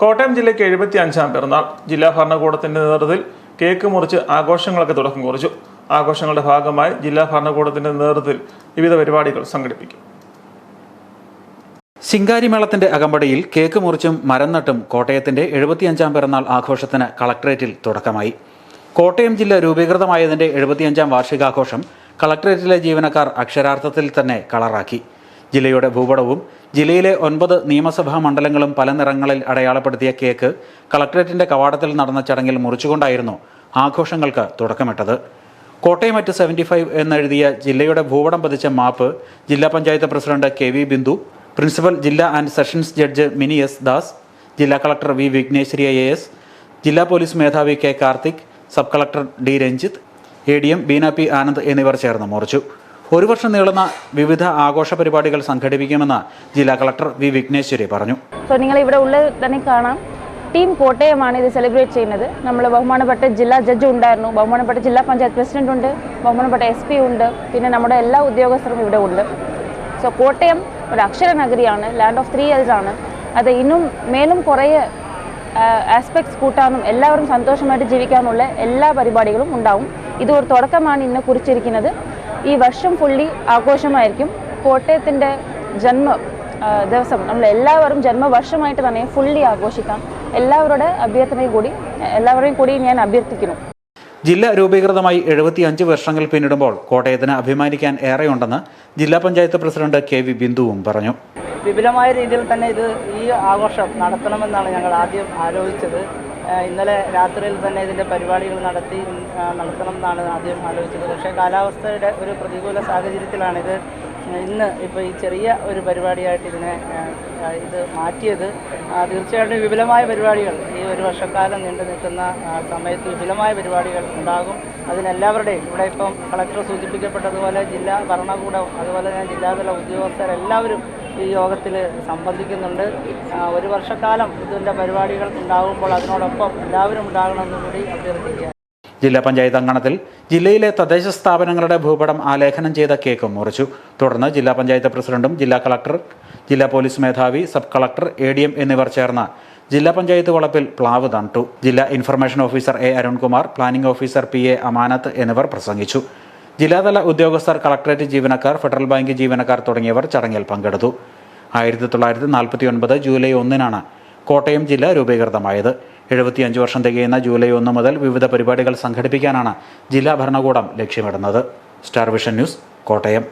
കോട്ടയം ജില്ലയ്ക്ക് എഴുപത്തി അഞ്ചാം പിറന്നാൾ. ജില്ലാ ഭരണകൂടത്തിന്റെ നേതൃത്വത്തിൽ കേക്ക് മുറിച്ച് ആഘോഷങ്ങളൊക്കെ തുടക്കം കുറിച്ചു. ആഘോഷങ്ങളുടെ ഭാഗമായി ജില്ലാ ഭരണകൂടത്തിന്റെ നേതൃത്വത്തിൽ വിവിധ പരിപാടികൾ സംഘടിപ്പിക്കും. ശിങ്കാരിമേളത്തിന്റെ അകമ്പടിയിൽ കേക്ക് മുറിച്ചും മരം നട്ടും കോട്ടയത്തിന്റെ എഴുപത്തിയഞ്ചാം പിറന്നാൾ ആഘോഷത്തിന് കളക്ടറേറ്റിൽ തുടക്കമായി. കോട്ടയം ജില്ല രൂപീകൃതമായതിന്റെ എഴുപത്തിയഞ്ചാം വാർഷികാഘോഷം കളക്ടറേറ്റിലെ ജീവനക്കാർ അക്ഷരാർത്ഥത്തിൽ തന്നെ കളറാക്കി. ജില്ലയുടെ ഭൂപടവും ജില്ലയിലെ ഒൻപത് നിയമസഭാ മണ്ഡലങ്ങളും പല നിറങ്ങളിൽ അടയാളപ്പെടുത്തിയ കേക്ക് കളക്ടറേറ്റിന്റെ കവാടത്തിൽ നടന്ന ചടങ്ങിൽ മുറിച്ചുകൊണ്ടായിരുന്നു ആഘോഷങ്ങൾക്ക് തുടക്കമിട്ടത്. കോട്ടയം അറ്റ് സെവന്റി ഫൈവ് എന്നെഴുതിയ ജില്ലയുടെ ഭൂപടം പതിച്ച മാപ്പ് ജില്ലാ panchayat president K V Bindu principal ജില്ലാ and sessions judge Mini S Das ജില്ലാ collector V Vighneshwari A S ജില്ലാ പോലീസ് മേധാവി K Karthik sub collector D Ranjith A D M Beena P Anand എന്നിവർ ചേർന്ന് മുറിച്ചു. ഒരു വർഷം നീളുന്ന വിവിധ ആഘോഷ പരിപാടികൾ സംഘടിപ്പിക്കുമെന്ന് ജില്ലാ കളക്ടർ വി വിഘ്നേശ്വരി പറഞ്ഞു. സോ നിങ്ങൾ ഇവിടെ ഉള്ളത് തന്നെ കാണാം. ടീം കോട്ടയമാണ് ഇത് സെലിബ്രേറ്റ് ചെയ്യുന്നത്. നമ്മൾ ബഹുമാനപ്പെട്ട ജില്ലാ ജഡ്ജ് ഉണ്ടായിരുന്നു. ബഹുമാനപ്പെട്ട ജില്ലാ പഞ്ചായത്ത് പ്രസിഡന്റ് ഉണ്ട്. ബഹുമാനപ്പെട്ട എസ് പി ഉണ്ട്. പിന്നെ നമ്മുടെ എല്ലാ ഉദ്യോഗസ്ഥരും ഇവിടെ ഉണ്ട്. സോ കോട്ടയം ഒരു അക്ഷര നഗരിയാണ്. ലാൻഡ് ഓഫ് ത്രീ ആണ്. അത് ഇന്നും മേലും കുറേ ആസ്പെക്ട്സ് കൂട്ടാനും എല്ലാവരും സന്തോഷമായിട്ട് ജീവിക്കാനുള്ള എല്ലാ പരിപാടികളും ഉണ്ടാവും. ഇത് ഒരു തുടക്കമാണ് ഇന്ന് കുറിച്ചിരിക്കുന്നത്. ഈ വർഷം ഫുള്ളി ആഘോഷമായിരിക്കും. കോട്ടയത്തിന്റെ ജന്മ ദിവസം നമ്മൾ എല്ലാവരും ജന്മവർഷമായിട്ട് തന്നെ ഫുള്ളി ആഘോഷിക്കാം. എല്ലാവരുടെ അഭ്യർത്ഥനയും കൂടി എല്ലാവരെയും കൂടി ഞാൻ അഭ്യർത്ഥിക്കുന്നു. ജില്ല രൂപീകൃതമായി എഴുപത്തി അഞ്ച് വർഷങ്ങൾ പിന്നിടുമ്പോൾ കോട്ടയത്തിന് അഭിമാനിക്കാൻ ഏറെയുണ്ടെന്ന് ജില്ലാ പഞ്ചായത്ത് പ്രസിഡന്റ് കെ വി ബിന്ദുവും പറഞ്ഞു. വിപുലമായ രീതിയിൽ തന്നെ ഇത് ഈ ആഘോഷം നടത്തണമെന്നാണ് ഞങ്ങൾ ആദ്യം ആലോചിച്ചത്. ഇന്നലെ രാത്രിയിൽ തന്നെ ഇതിന്റെ പരിപാടികൾ നടത്തി നടത്തണം എന്നാണ് ആദ്യം ആലോചിച്ചത്. പക്ഷേ കാലാവസ്ഥയുടെ ഒരു പ്രതികൂല സാഹചര്യത്തിലാണിത് ഇന്ന് ഇപ്പോൾ ഈ ചെറിയ ഒരു പരിപാടിയായിട്ട് ഇതിനെ ഇത് മാറ്റിയത്. തീർച്ചയായിട്ടും വിപുലമായ പരിപാടികൾ ഈ ഒരു വർഷക്കാലം നീണ്ടു നിൽക്കുന്ന സമയത്ത് വിപുലമായ പരിപാടികൾ ഉണ്ടാകും. അതിനെല്ലാവരുടെയും ഇവിടെ ഇപ്പം കളക്ടർ സൂചിപ്പിക്കപ്പെട്ടതുപോലെ ജില്ലാ ഭരണകൂടം അതുപോലെ തന്നെ ജില്ലാതല ഉദ്യോഗസ്ഥരെല്ലാവരും ഈ യോഗത്തിൽ സംബന്ധിക്കുന്നുണ്ട്. ഒരു വർഷക്കാലം ഇതിന്റെ പരിപാടികൾ ഉണ്ടാകുമ്പോൾ അതിനോടൊപ്പം എല്ലാവരും ഉണ്ടാകണമെന്നും കൂടി അഭ്യർത്ഥിക്കുക ജില്ലാ പഞ്ചായത്ത് അങ്കണത്തിൽ ജില്ലയിലെ തദ്ദേശ സ്ഥാപനങ്ങളുടെ ഭൂപടം ആലേഖനം ചെയ്ത കേക്ക് മുറിച്ചു. തുടർന്ന് ജില്ലാ പഞ്ചായത്ത് പ്രസിഡന്റും ജില്ലാ കളക്ടർ ജില്ലാ പോലീസ് മേധാവി sub collector A D M എന്നിവർ ചേർന്ന് ജില്ലാ പഞ്ചായത്ത് വളപ്പിൽ പ്ലാവ് തണ്ടു ജില്ലാ information officer A Arunkumar planning officer P A Amanath എന്നിവർ പ്രസംഗിച്ചു. ജില്ലാതല ഉദ്യോഗസ്ഥർ കളക്ടറേറ്റ് ജീവനക്കാർ ഫെഡറൽ ബാങ്ക് ജീവനക്കാർ തുടങ്ങിയവർ ചടങ്ങിൽ പങ്കെടുത്തു. ആയിരത്തി തൊള്ളായിരത്തി നാൽപ്പത്തി ഒൻപത് ജൂലൈ ഒന്നിനാണ് കോട്ടയം ജില്ല രൂപീകൃതമായത്. എഴുപത്തിയഞ്ച് വർഷം തികയുന്ന ജൂലൈ ഒന്ന് മുതൽ വിവിധ പരിപാടികൾ സംഘടിപ്പിക്കാനാണ് ജില്ലാ ഭരണകൂടം ലക്ഷ്യമിടുന്നത്. Star vision news Kottayam.